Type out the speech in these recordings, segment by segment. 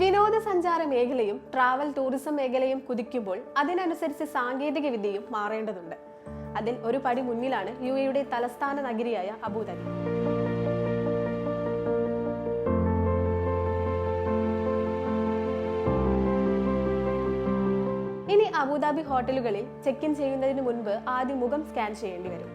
വിനോദസഞ്ചാര മേഖലയും travel tourism മേഖലയും കുതിക്കുമ്പോൾ അതിനനുസരിച്ച് സാങ്കേതിക വിദ്യയും മാറേണ്ടതുണ്ട്. അതിൽ ഒരു പടി മുന്നിലാണ് യു എയുടെ തലസ്ഥാന നഗരിയായ അബുദാബി. ഇനി അബുദാബി ഹോട്ടലുകളിൽ ചെക്ക് ഇൻ ചെയ്യുന്നതിന് മുൻപ് ആദ്യം മുഖം സ്കാൻ ചെയ്യേണ്ടി വരും.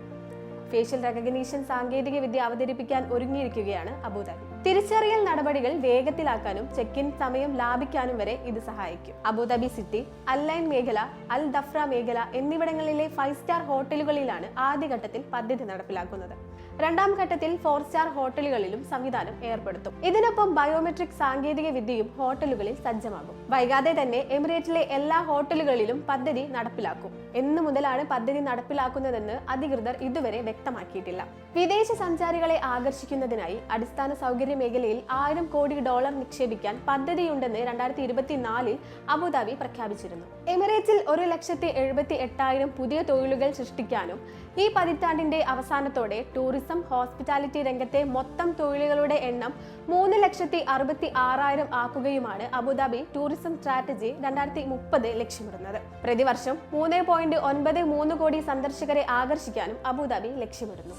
ഫേഷ്യൽ റെക്കഗ്നീഷൻ സാങ്കേതിക വിദ്യ അവതരിപ്പിക്കാൻ ഒരുങ്ങിയിരിക്കുകയാണ് അബുദാബി തിരിച്ചറിയൽ നടപടികൾ വേഗത്തിലാക്കാനും ചെക്ക് ഇൻ സമയം ലാഭിക്കാനും വരെ ഇത് സഹായിക്കും. അബുദാബി സിറ്റി അൽലൈൻ മേഖല അൽ ദഫ്ര മേഖല എന്നിവിടങ്ങളിലെ ഫൈവ് സ്റ്റാർ ഹോട്ടലുകളിലാണ് ആദ്യഘട്ടത്തിൽ പദ്ധതി നടപ്പിലാക്കുന്നത്. രണ്ടാം ഘട്ടത്തിൽ ഫോർ സ്റ്റാർ ഹോട്ടലുകളിലും സംവിധാനം ഏർപ്പെടുത്തും. ഇതിനൊപ്പം ബയോമെട്രിക് സാങ്കേതിക വിദ്യയും ഹോട്ടലുകളിൽ സജ്ജമാകും. വൈകാതെ തന്നെ എമിറേറ്റിലെ എല്ലാ ഹോട്ടലുകളിലും പദ്ധതി നടപ്പിലാക്കും. എന്നു മുതലാണ് പദ്ധതി നടപ്പിലാക്കുന്നതെന്ന് അധികൃതർ ഇതുവരെ വ്യക്തമാക്കിയിട്ടില്ല. വിദേശ സഞ്ചാരികളെ ആകർഷിക്കുന്നതിനായി അടിസ്ഥാന സൗകര്യ മേഖലയിൽ ആയിരം കോടി ഡോളർ നിക്ഷേപിക്കാൻ പദ്ധതിയുണ്ടെന്ന് രണ്ടായിരത്തി ഇരുപത്തിനാലിൽ അബുദാബി പ്രഖ്യാപിച്ചിരുന്നു. എമിറേറ്റ്സിൽ ഒരു ലക്ഷത്തി എഴുപത്തി എട്ടായിരം പുതിയ തൊഴിലുകൾ സൃഷ്ടിക്കാനും ഈ പതിറ്റാണ്ടിന്റെ അവസാനത്തോടെ ടൂറിസം ഹോസ്പിറ്റാലിറ്റി രംഗത്തെ മൊത്തം തൊഴിലുകളുടെ എണ്ണം മൂന്ന് ലക്ഷത്തി അറുപത്തി ആറായിരം ആക്കുകയുമാണ് അബുദാബി ടൂറിസം സ്ട്രാറ്റജി രണ്ടായിരത്തി മുപ്പത് ലക്ഷ്യമിടുന്നത്. പ്രതിവർഷം മൂന്ന് പോയിന്റ് ഒൻപത് മൂന്ന് കോടി സന്ദർശകരെ ആകർഷിക്കാനും അബുദാബി ലക്ഷ്യമിടുന്നു.